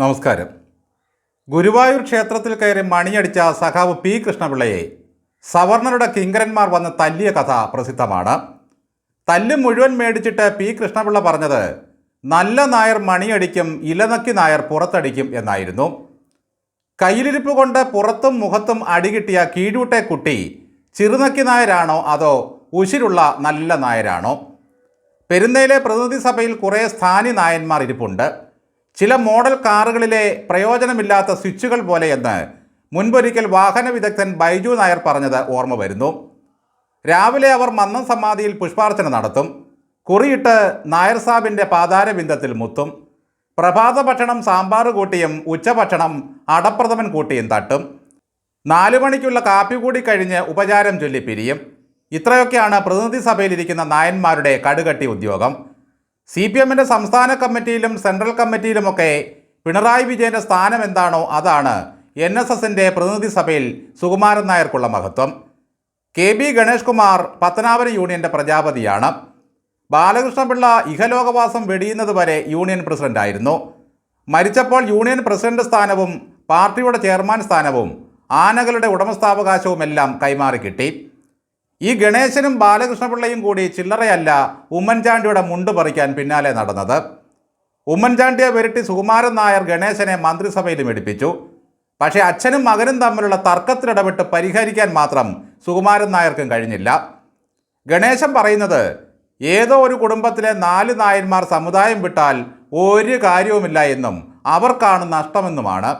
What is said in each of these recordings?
നമസ്കാരം. ഗുരുവായൂർ ക്ഷേത്രത്തിൽ കയറി മണിയടിച്ച സഖാവ് പി കൃഷ്ണപിള്ളയെ സവർണരുടെ കിങ്കരന്മാർ വന്ന് തല്ലിയ കഥ പ്രസിദ്ധമാണ്. തല്ല് മുഴുവൻ മേടിച്ചിട്ട് പി കൃഷ്ണപിള്ള പറഞ്ഞത് നല്ല നായർ മണിയടിക്കും ഇലനക്കി നായർ പുറത്തടിക്കും എന്നായിരുന്നു. കയ്യിലിരിപ്പ് കൊണ്ട് പുറത്തും മുഖത്തും അടികിട്ടിയ കീഴൂട്ടെ കുട്ടി ചെറുനക്കി നായരാണോ അതോ ഉശിരുള്ള നല്ല നായരാണോ? പെരുന്നയിലെ പ്രതിനിധി സഭയിൽ കുറേ സ്ഥാനി നായന്മാർ ഇരിപ്പുണ്ട്. ചില മോഡൽ കാറുകളിലെ പ്രയോജനമില്ലാത്ത സ്വിച്ചുകൾ പോലെയെന്ന് മുൻപൊരിക്കൽ വാഹന വിദഗ്ധൻ ബൈജു നായർ പറഞ്ഞത് ഓർമ്മ വരുന്നു. രാവിലെ അവർ മന്നം സമാധിയിൽ പുഷ്പാർച്ചന നടത്തും. കുറിയിട്ട് നായർ സാബിന്റെ പാതാരബിന്ദത്തിൽ മുത്തും. പ്രഭാത ഭക്ഷണം സാമ്പാർ കൂട്ടിയും ഉച്ചഭക്ഷണം അടപ്രഥമൻ കൂട്ടിയും തട്ടും. നാലു മണിക്കുള്ള കാപ്പി കൂടി കഴിഞ്ഞ് ഉപചാരം ചൊല്ലി പിരിയും. ഇത്രയൊക്കെയാണ് പ്രതിനിധി സഭയിലിരിക്കുന്ന നായന്മാരുടെ കടുകട്ടി ഉദ്യോഗം. സി പി എമ്മിന്റെ സംസ്ഥാന കമ്മിറ്റിയിലും സെൻട്രൽ കമ്മിറ്റിയിലുമൊക്കെ പിണറായി വിജയന്റെ സ്ഥാനം എന്താണോ അതാണ് എൻ എസ് എസിന്റെ പ്രതിനിധി സഭയിൽ സുകുമാരൻ നായർക്കുള്ള മഹത്വം. കെ ബി ഗണേഷ് കുമാർ പത്തനാപുരം യൂണിയന്റെ പ്രജാപതിയാണ്. ബാലകൃഷ്ണപിള്ള ഇഹലോകവാസം വെടിയുന്നത് വരെ യൂണിയൻ പ്രസിഡന്റായിരുന്നു മരിച്ചപ്പോൾ യൂണിയൻ പ്രസിഡന്റ് സ്ഥാനവും പാർട്ടിയുടെ ചെയർമാൻ സ്ഥാനവും ആനകളുടെ ഉടമസ്ഥാവകാശവുമെല്ലാം കൈമാറി കിട്ടി. ഈ ഗണേശനും ബാലകൃഷ്ണപിള്ളയും കൂടി ചില്ലറയല്ല ഉമ്മൻചാണ്ടിയുടെ മുണ്ട് പറിക്കാൻ പിന്നാലെ നടന്നത്. ഉമ്മൻചാണ്ടിയെ വിരട്ടി സുകുമാരൻ നായർ ഗണേശനെ മന്ത്രിസഭയിലും എടുപ്പിച്ചു. പക്ഷേ അച്ഛനും മകനും തമ്മിലുള്ള തർക്കത്തിലിടപെട്ട് പരിഹരിക്കാൻ മാത്രം സുകുമാരൻ നായർക്കും കഴിഞ്ഞില്ല. ഗണേശൻ പറയുന്നത് ഏതോ ഒരു കുടുംബത്തിലെ നാല് നായന്മാർ സമുദായം വിട്ടാൽ ഒരു കാര്യവുമില്ല എന്നും അവർക്കാണ് നഷ്ടമെന്നുമാണ്.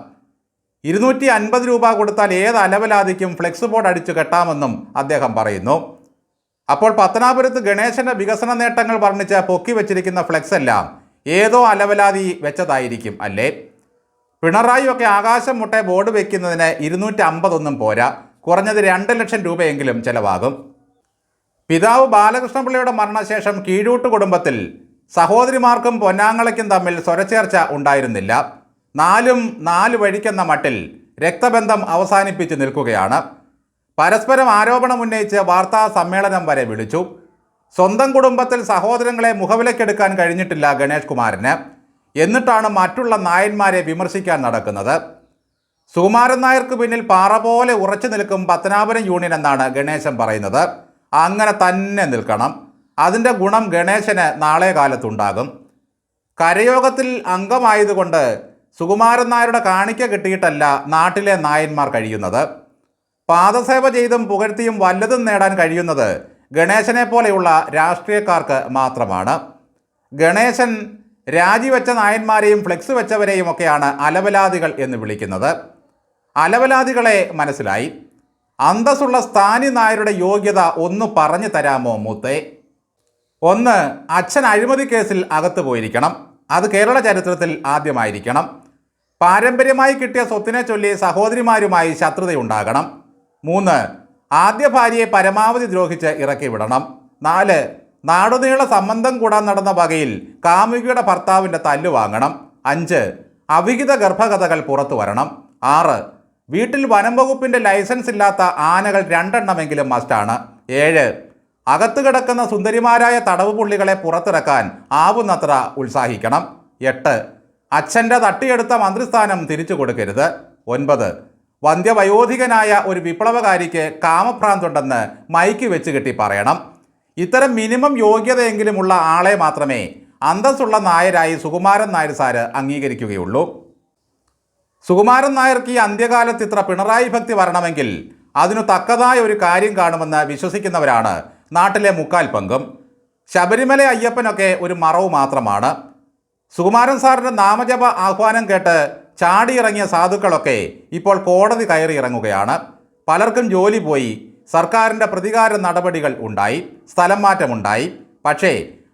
ഇരുന്നൂറ്റി അൻപത് രൂപ കൊടുത്താൽ ഏത് അലവലാതിക്കും ഫ്ലെക്സ് ബോർഡ് അടിച്ചു കെട്ടാമെന്നും അദ്ദേഹം പറയുന്നു. അപ്പോൾ പത്തനാപുരത്ത് ഗണേശന്റെ വികസന നേട്ടങ്ങൾ വർണിച്ച് പൊക്കി വെച്ചിരിക്കുന്ന ഫ്ലെക്സ് എല്ലാം ഏതോ അലവലാതി വെച്ചതായിരിക്കും അല്ലേ? പിണറായിയൊക്കെ ആകാശം മുട്ടെ ബോർഡ് വെക്കുന്നതിന് ഇരുന്നൂറ്റി അമ്പതൊന്നും പോരാ. കുറഞ്ഞത് രണ്ട് ലക്ഷം രൂപയെങ്കിലും ചെലവാകും. പിതാവ് ബാലകൃഷ്ണപിള്ളയുടെ മരണശേഷം കീഴൂട്ട് കുടുംബത്തിൽ സഹോദരിമാർക്കും പൊന്നാങ്ങളയ്ക്കും തമ്മിൽ സ്വരച്ചേർച്ച ഉണ്ടായിരുന്നില്ല. നാലും നാല് വഴിക്കെന്ന മട്ടിൽ രക്തബന്ധം അവസാനിപ്പിച്ച് നിൽക്കുകയാണ്. പരസ്പരം ആരോപണം ഉന്നയിച്ച് വാർത്താ സമ്മേളനം വരെ വിളിച്ചു. സ്വന്തം കുടുംബത്തിൽ സഹോദരങ്ങളെ മുഖവിലക്കെടുക്കാൻ കഴിഞ്ഞിട്ടില്ല ഗണേഷ് കുമാറിന്. എന്നിട്ടാണ് മറ്റുള്ള നായന്മാരെ വിമർശിക്കാൻ നടക്കുന്നത്. സുകുമാരൻ നായർക്ക് പിന്നിൽ പാറ പോലെ ഉറച്ചു നിൽക്കും പത്തനാപുരം യൂണിയൻ എന്നാണ് ഗണേശൻ പറയുന്നത്. അങ്ങനെ തന്നെ നിൽക്കണം. അതിന്റെ ഗുണം ഗണേശന് നാളെ കാലത്തുണ്ടാകും. കരയോഗത്തിൽ അംഗമായതുകൊണ്ട് സുകുമാരൻ നായരുടെ കാണിക്ക കിട്ടിയിട്ടല്ല നാട്ടിലെ നായന്മാർ കഴിയുന്നത്. പാദസേവ ചെയ്തും പുകഴ്ത്തിയും വല്ലതും നേടാൻ കഴിയുന്നത് ഗണേശനെ പോലെയുള്ള രാഷ്ട്രീയക്കാർക്ക് മാത്രമാണ്. ഗണേശൻ രാജിവെച്ച നായന്മാരെയും ഫ്ലെക്സ് വെച്ചവരെയും ഒക്കെയാണ് അലവലാദികൾ എന്ന് വിളിക്കുന്നത്. അലവലാദികളെ മനസ്സിലായി. അന്തസ്സുള്ള സ്ഥാനി നായരുടെ യോഗ്യത ഒന്ന് പറഞ്ഞു തരാമോ മൂത്തേ? ഒന്ന് അച്ഛൻ അഴിമതി കേസിൽ അകത്തു പോയിരിക്കണം. അത് കേരള ചരിത്രത്തിൽ ആദ്യമായിരിക്കണം. പാരമ്പര്യമായി കിട്ടിയ സ്വത്തിനെ ചൊല്ലി സഹോദരിമാരുമായി ശത്രുതയുണ്ടാകണം. മൂന്ന് ആദ്യ ഭാര്യയെ പരമാവധി ദ്രോഹിച്ച് ഇറക്കി വിടണം. നാല് നാടുനീള സംബന്ധം കൂടാൻ നടന്ന വകയിൽ കാമുകിയുടെ ഭർത്താവിന്റെ തല്ല് വാങ്ങണം. അഞ്ച് അവിഹിത ഗർഭകഥകൾ പുറത്തു വരണം. ആറ് വീട്ടിൽ വനം വകുപ്പിന്റെ ലൈസൻസ് ഇല്ലാത്ത ആനകൾ രണ്ടെണ്ണമെങ്കിലും മസ്റ്റാണ് ഏഴ് അകത്തു കിടക്കുന്ന സുന്ദരിമാരായ തടവ് പുള്ളികളെ പുറത്തിറക്കാൻ ആവുന്നത്ര ഉത്സാഹിക്കണം. എട്ട് അച്ഛന്റെ തട്ടിയെടുത്ത മന്ത്രിസ്ഥാനം തിരിച്ചു കൊടുക്കരുത്. ഒൻപത്. വന്ധ്യവയോധികനായ ഒരു വിപ്ലവകാരിക്ക് കാമഭ്രാന്തുണ്ടെന്ന് മൈക്ക് വെച്ച് കെട്ടി പറയണം. ഇത്തരം മിനിമം യോഗ്യതയെങ്കിലുമുള്ള ആളെ മാത്രമേ അന്തസ്സുള്ള നായരായി സുകുമാരൻ നായർ സാർ അംഗീകരിക്കുകയുള്ളൂ. സുകുമാരൻ നായർക്ക് ഈ അന്ത്യകാലത്ത് ഇത്ര പിണറായി ഭക്തി വരണമെങ്കിൽ അതിനു തക്കതായ ഒരു കാര്യം കാണുമെന്ന് വിശ്വസിക്കുന്നവരാണ് നാട്ടിലെ മുക്കാൽ പങ്കും. ശബരിമല അയ്യപ്പനൊക്കെ ഒരു മറവ് മാത്രമാണ്. സുകുമാരൻ സാറിന്റെ നാമജപ ആഹ്വാനം കേട്ട് ചാടിയിറങ്ങിയ സാധുക്കളൊക്കെ ഇപ്പോൾ കോടതി കയറി ഇറങ്ങുകയാണ്. പലർക്കും ജോലി പോയി സർക്കാരിന്റെ പ്രതികാര നടപടികൾ ഉണ്ടായി സ്ഥലം മാറ്റമുണ്ടായി. പക്ഷേ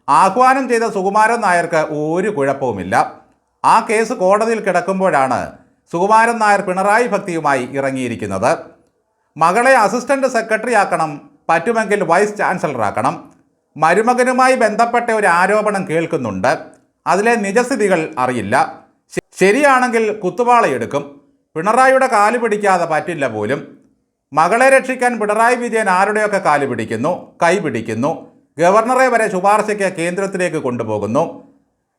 ആഹ്വാനം ചെയ്ത സുകുമാരൻ നായർക്ക് ഒരു കുഴപ്പവുമില്ല. ആ കേസ് കോടതിയിൽ കിടക്കുമ്പോഴാണ് സുകുമാരൻ നായർ പിണറായി ഭക്തിയുമായി ഇറങ്ങിയിരിക്കുന്നത്. മകളെ അസിസ്റ്റന്റ് സെക്രട്ടറി ആക്കണം പറ്റുമെങ്കിൽ വൈസ് ചാൻസലറാക്കണം. മരുമകനുമായി ബന്ധപ്പെട്ട ഒരു ആരോപണം കേൾക്കുന്നുണ്ട്. അതിലെ നിജസ്ഥിതികൾ അറിയില്ല. ശരിയാണെങ്കിൽ കുത്തുവാളയെടുക്കും. പിണറായിയുടെ കാൽ പിടിക്കാതെ പറ്റില്ല പോലും. മകളെ രക്ഷിക്കാൻ പിണറായി വിജയൻ ആരുടെയൊക്കെ കാൽ പിടിക്കുന്നു? കൈ പിടിക്കുന്നു. ഗവർണറെ വരെ ശുപാർശയ്ക്ക് കേന്ദ്രത്തിലേക്ക് കൊണ്ടുപോകുന്നു.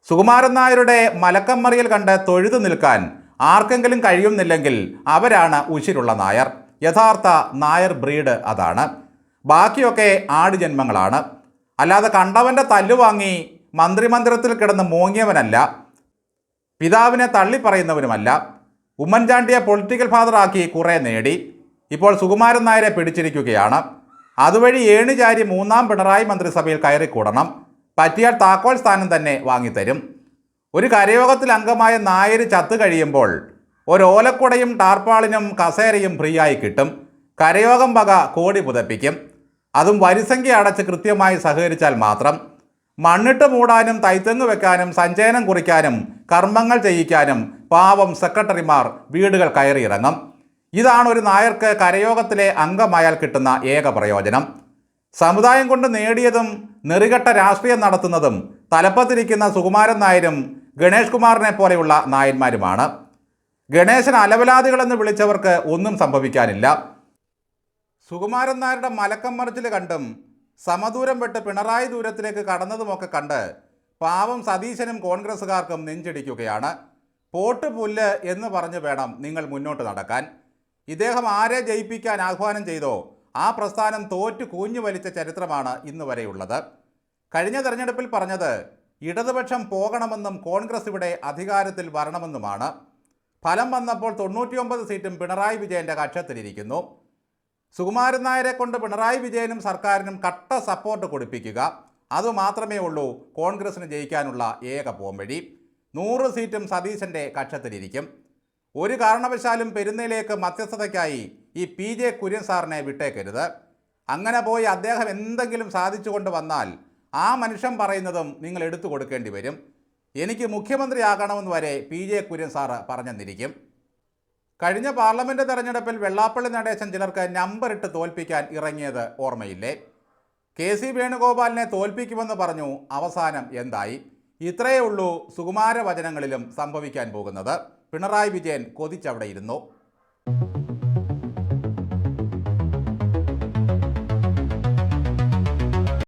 സുകുമാരൻ നായരുടെ മലക്കമ്മറിയിൽ കണ്ട് തൊഴുതു നിൽക്കാൻ ആർക്കെങ്കിലും കഴിയുന്നില്ലെങ്കിൽ അവരാണ് ഉശിരുള്ള നായർ. യഥാർത്ഥ നായർ ബ്രീഡ് അതാണ്. ബാക്കിയൊക്കെ ആടുജന്മങ്ങളാണ്. അല്ലാതെ കണ്ടവന്റെ തല്ലുവാങ്ങി മന്ത്രിമന്ദിരത്തിൽ കിടന്ന് മൂങ്ങിയവനല്ല പിതാവിനെ തള്ളിപ്പറയുന്നവനുമല്ല ഉമ്മൻചാണ്ടിയെ പൊളിറ്റിക്കൽ ഫാദറാക്കി കുറേ നേടി ഇപ്പോൾ സുകുമാരൻ നായരെ പിടിച്ചിരിക്കുകയാണ്. അതുവഴി ഏണുചാരി മൂന്നാം പിണറായി മന്ത്രിസഭയിൽ കയറിക്കൂടണം. പറ്റിയാൽ താക്കോൽ സ്ഥാനം തന്നെ വാങ്ങിത്തരും. ഒരു കരയോഗത്തിൽ അംഗമായ നായർ ചത്തു കഴിയുമ്പോൾ ഒരു ഓലക്കുടയും ടാർപ്പാളിനും കസേരയും ഫ്രീ ആയി കിട്ടും. കരയോഗം വക കോടി പുതപ്പിക്കും. അതും വരിസംഖ്യ അടച്ച് കൃത്യമായി സഹകരിച്ചാൽ മാത്രം. മണ്ണിട്ട് മൂടാനും തൈത്തെങ്ങ് വെക്കാനും സഞ്ചയനം കുറിക്കാനും കർമ്മങ്ങൾ ചെയ്യിക്കാനും പാവം സെക്രട്ടറിമാർ വീടുകൾ കയറിയിറങ്ങും. ഇതാണ് ഒരു നായർക്ക് കരയോഗത്തിലെ അംഗമായാൽ കിട്ടുന്ന ഏക പ്രയോജനം. സമുദായം കൊണ്ട് നേടിയതും നെറികെട്ട രാഷ്ട്രീയം നടത്തുന്നതും തലപ്പത്തിരിക്കുന്ന സുകുമാരൻ നായരും ഗണേഷ് കുമാറിനെ പോലെയുള്ള നായന്മാരുമാണ്. ഗണേശൻ അലവലാദികളെന്ന് വിളിച്ചവർക്ക് ഒന്നും സംഭവിക്കാനില്ല. സുകുമാരൻ നായരുടെ മലക്കം മറിച്ചിൽ കണ്ടും സമദൂരം വിട്ട് പിണറായി ദൂരത്തിലേക്ക് കടന്നതുമൊക്കെ കണ്ട് പാവം സതീശനും കോൺഗ്രസ്സുകാർക്കും നെഞ്ചിടിക്കുകയാണ്. പോട്ട് പുല്ല് എന്ന് പറഞ്ഞു വേണം നിങ്ങൾ മുന്നോട്ട് നടക്കാൻ. ഇദ്ദേഹം ആരെ ജയിപ്പിക്കാൻ ആഹ്വാനം ചെയ്തോ ആ പ്രസ്ഥാനം തോറ്റു കൂഞ്ഞു വലിച്ച ചരിത്രമാണ് ഇന്ന് വരെയുള്ളത്. കഴിഞ്ഞ തെരഞ്ഞെടുപ്പിൽ പറഞ്ഞത് ഇടതുപക്ഷം പോകണമെന്നും കോൺഗ്രസ് ഇവിടെ അധികാരത്തിൽ വരണമെന്നുമാണ്. ഫലം വന്നപ്പോൾ തൊണ്ണൂറ്റിയൊമ്പത് സീറ്റും പിണറായി വിജയന്റെ കക്ഷത്തിലിരിക്കുന്നു. സുകുമാരൻ നായരെ കൊണ്ട് പിണറായി വിജയനും സർക്കാരിനും കട്ട സപ്പോർട്ട് കൊടുപ്പിക്കുക. അതുമാത്രമേ ഉള്ളൂ കോൺഗ്രസിന് ജയിക്കാനുള്ള ഏക പോംവഴി. നൂറ് സീറ്റും സതീശന്റെ കക്ഷത്തിലിരിക്കും. ഒരു കാരണവശാലും പെരുന്നയിലേക്ക് മധ്യസ്ഥതയ്ക്കായി ഈ പി ജെ കുര്യൻ സാറിനെ വിട്ടേക്കരുത്. അങ്ങനെ പോയി അദ്ദേഹം എന്തെങ്കിലും സാധിച്ചുകൊണ്ട് വന്നാൽ ആ മനുഷ്യൻ പറയുന്നതും നിങ്ങൾ എടുത്തു കൊടുക്കേണ്ടി വരും. എനിക്ക് മുഖ്യമന്ത്രിയാകണമെന്ന് വരെ പി ജെ കുര്യൻ സാറ് പറഞ്ഞെന്നിരിക്കും. കഴിഞ്ഞ പാർലമെന്റ് തെരഞ്ഞെടുപ്പിൽ വെള്ളാപ്പള്ളി നടേശൻ ചിലർക്ക് നമ്പർ ഇട്ട് തോൽപ്പിക്കാൻ ഇറങ്ങിയത് ഓർമ്മയില്ലേ? കെ സി വേണുഗോപാലിനെ തോൽപ്പിക്കുമെന്ന് പറഞ്ഞു. അവസാനം എന്തായി? ഇത്രയേ ഉള്ളൂ സുകുമാര വചനങ്ങളിലും സംഭവിക്കാൻ പോകുന്നത്. പിണറായി വിജയൻ കൊതിച്ചവിടെ ഇരുന്നു